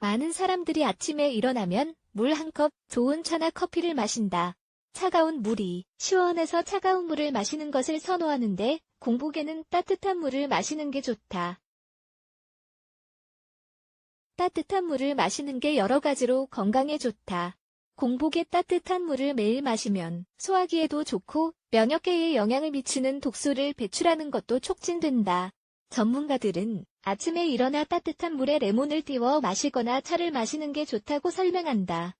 많은 사람들이 아침에 일어나면 물 한 컵, 좋은 차나 커피를 마신다. 차가운 물이 시원해서 차가운 물을 마시는 것을 선호하는데 공복에는 따뜻한 물을 마시는 게 좋다. 따뜻한 물을 마시는 게 여러 가지로 건강에 좋다. 공복에 따뜻한 물을 매일 마시면 소화기에도 좋고 면역계에 영향을 미치는 독소를 배출하는 것도 촉진된다. 전문가들은 아침에 일어나 따뜻한 물에 레몬을 띄워 마시거나 차를 마시는 게 좋다고 설명한다.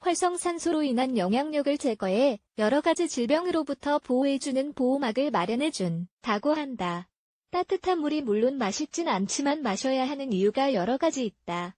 활성산소로 인한 영향력을 제거해 여러 가지 질병으로부터 보호해주는 보호막을 마련해준 다고 한다. 따뜻한 물이 물론 맛있진 않지만 마셔야 하는 이유가 여러 가지 있다.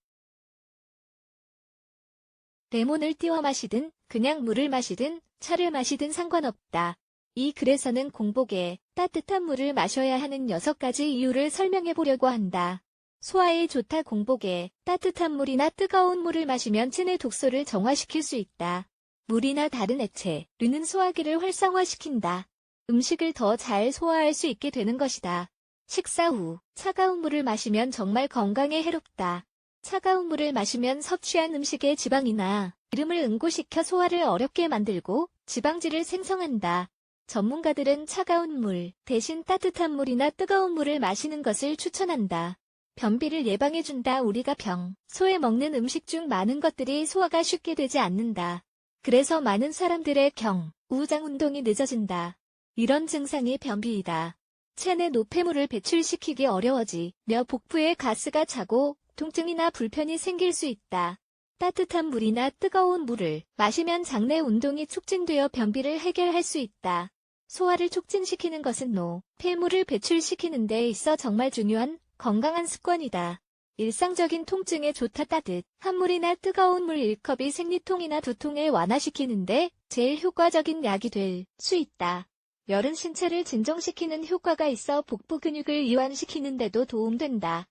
레몬을 띄워 마시든 그냥 물을 마시든 차를 마시든 상관없다. 이 글에서는 공복에 따뜻한 물을 마셔야 하는 여섯 가지 이유를 설명해 보려고 한다. 소화에 좋다 공복에 따뜻한 물이나 뜨거운 물을 마시면 체내 독소를 정화시킬 수 있다. 물이나 다른 액체, 류는 소화기를 활성화시킨다. 음식을 더 잘 소화할 수 있게 되는 것이다. 식사 후 차가운 물을 마시면 정말 건강에 해롭다. 차가운 물을 마시면 섭취한 음식의 지방이나 기름을 응고시켜 소화를 어렵게 만들고 지방질을 생성한다. 전문가들은 차가운 물 대신 따뜻한 물이나 뜨거운 물을 마시는 것을 추천한다. 변비를 예방해준다. 우리가 병, 소에 먹는 음식 중 많은 것들이 소화가 쉽게 되지 않는다. 그래서 많은 사람들의 경, 우장 운동이 늦어진다. 이런 증상이 변비이다. 체내 노폐물을 배출시키기 어려워지며 복부에 가스가 차고 통증이나 불편이 생길 수 있다. 따뜻한 물이나 뜨거운 물을 마시면 장내 운동이 촉진되어 변비를 해결할 수 있다. 소화를 촉진시키는 것은 노, 폐물을 배출시키는 데 있어 정말 중요한 건강한 습관이다. 일상적인 통증에 좋다 따뜻 한 물이나 뜨거운 물 1컵이 생리통이나 두통을 완화시키는데 제일 효과적인 약이 될 수 있다. 열은 신체를 진정시키는 효과가 있어 복부 근육을 이완시키는 데도 도움된다.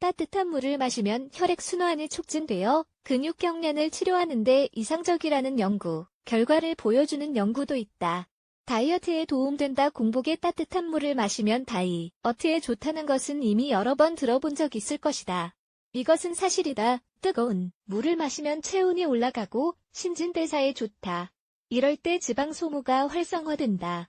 따뜻한 물을 마시면 혈액 순환이 촉진되어 근육 경련을 치료하는 데 이상적이라는 연구, 결과를 보여주는 연구도 있다. 다이어트에 도움된다 공복에 따뜻한 물을 마시면 다이어트에 좋다는 것은 이미 여러 번 들어본 적 있을 것이다. 이것은 사실이다. 뜨거운 물을 마시면 체온이 올라가고 신진대사에 좋다. 이럴 때 지방 소모가 활성화된다.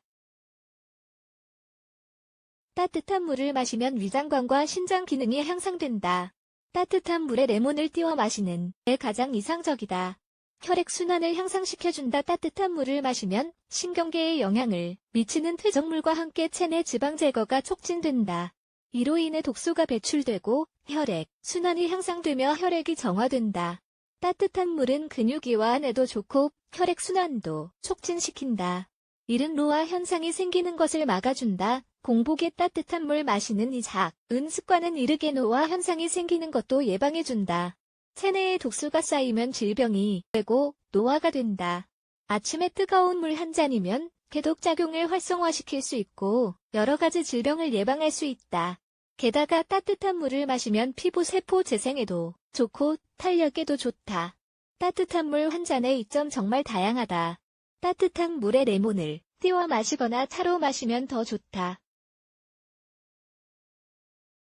따뜻한 물을 마시면 위장관과 신장 기능이 향상된다. 따뜻한 물에 레몬을 띄워 마시는 게 가장 이상적이다. 혈액 순환을 향상시켜준다. 따뜻한 물을 마시면 신경계에 영향을 미치는 퇴적물과 함께 체내 지방 제거가 촉진된다. 이로 인해 독소가 배출되고 혈액 순환이 향상되며 혈액이 정화된다. 따뜻한 물은 근육 이완에도 좋고 혈액 순환도 촉진시킨다. 이른 노화 현상이 생기는 것을 막아준다. 공복에 따뜻한 물 마시는 이 작은 습관은 이르게 노화 현상이 생기는 것도 예방해준다. 체내에 독소가 쌓이면 질병이 되고 노화가 된다. 아침에 뜨거운 물 한 잔이면 해독작용을 활성화시킬 수 있고 여러 가지 질병을 예방할 수 있다. 게다가 따뜻한 물을 마시면 피부 세포 재생에도 좋고 탄력에도 좋다. 따뜻한 물 한 잔의 이점 정말 다양하다. 따뜻한 물에 레몬을 띄워 마시거나 차로 마시면 더 좋다.